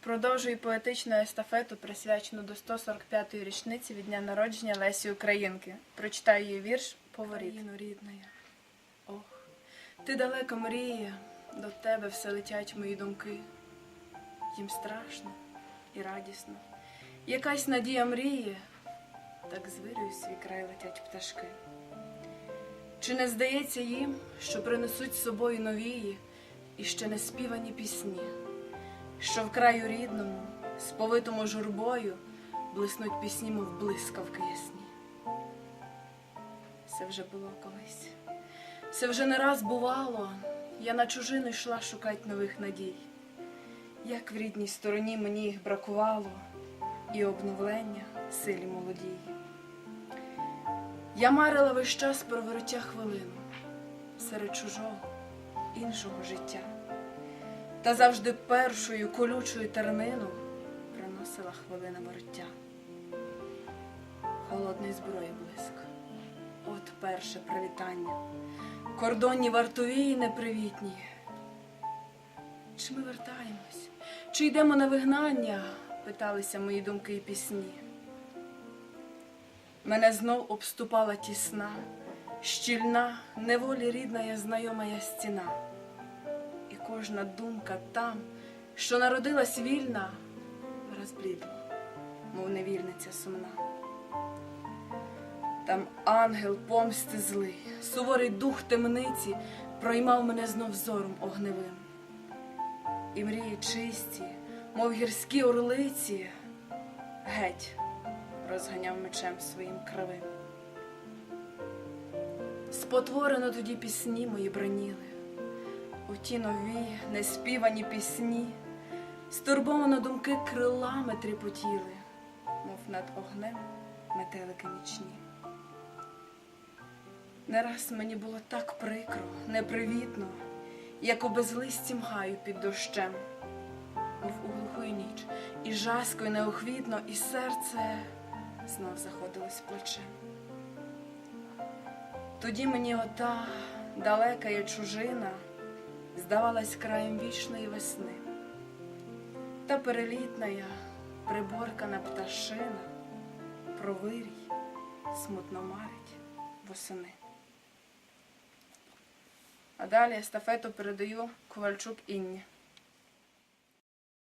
Продовжую поетичну естафету, присвячену до 145-ї річниці від дня народження Лесі Українки. Прочитаю її вірш Поворіт. рідна. Ох, ти далеко мріє, до тебе все летять мої думки. Їм страшно і радісно. Якась надія мріє, так звирюю свій край летять пташки. Чи не здається їм, що принесуть з собою новії і ще не співані пісні, що в краю рідному, сповитому журбою, блиснуть пісні, мов блискавки ясні? Це вже було колись. Це вже не раз бувало, я на чужину йшла шукать нових надій. Як в рідній стороні мені їх бракувало, і обновлення силі молодій. Я марила весь час про вороття хвилину серед чужого, іншого життя, та завжди першою колючою тернину приносила хвилина вороття. Холодний зброї блиск, от перше привітання, кордонні вартові й непривітні. Чи ми вертаємось, чи йдемо на вигнання? питалися мої думки і пісні. Мене знов обступала тісна, щільна, неволі рідна я знайома я стіна. Кожна думка там, що народилась вільна, розблідла, мов невільниця сумна. Там ангел помсти злий, суворий дух темниці проймав мене знов зором огневим. І мрії чисті, мов гірські орлиці, геть розганяв мечем своїм кривим. Спотворено тоді пісні мої броніли, у ті нові неспівані пісні, стурбовано думки крилами тріпотіли, мов над огнем метелики нічні. Не раз мені було так прикро, непривітно, як у безлистім гаю під дощем, мов у глуху ніч, і жаско, і неохвітно, і серце знов заходилось плечем. Тоді мені ота далека я чужина здавалась краєм вічної весни, та перелітна я, приборкана пташина, провирій смутно марить восени. А далі естафету передаю Ковальчук Інні.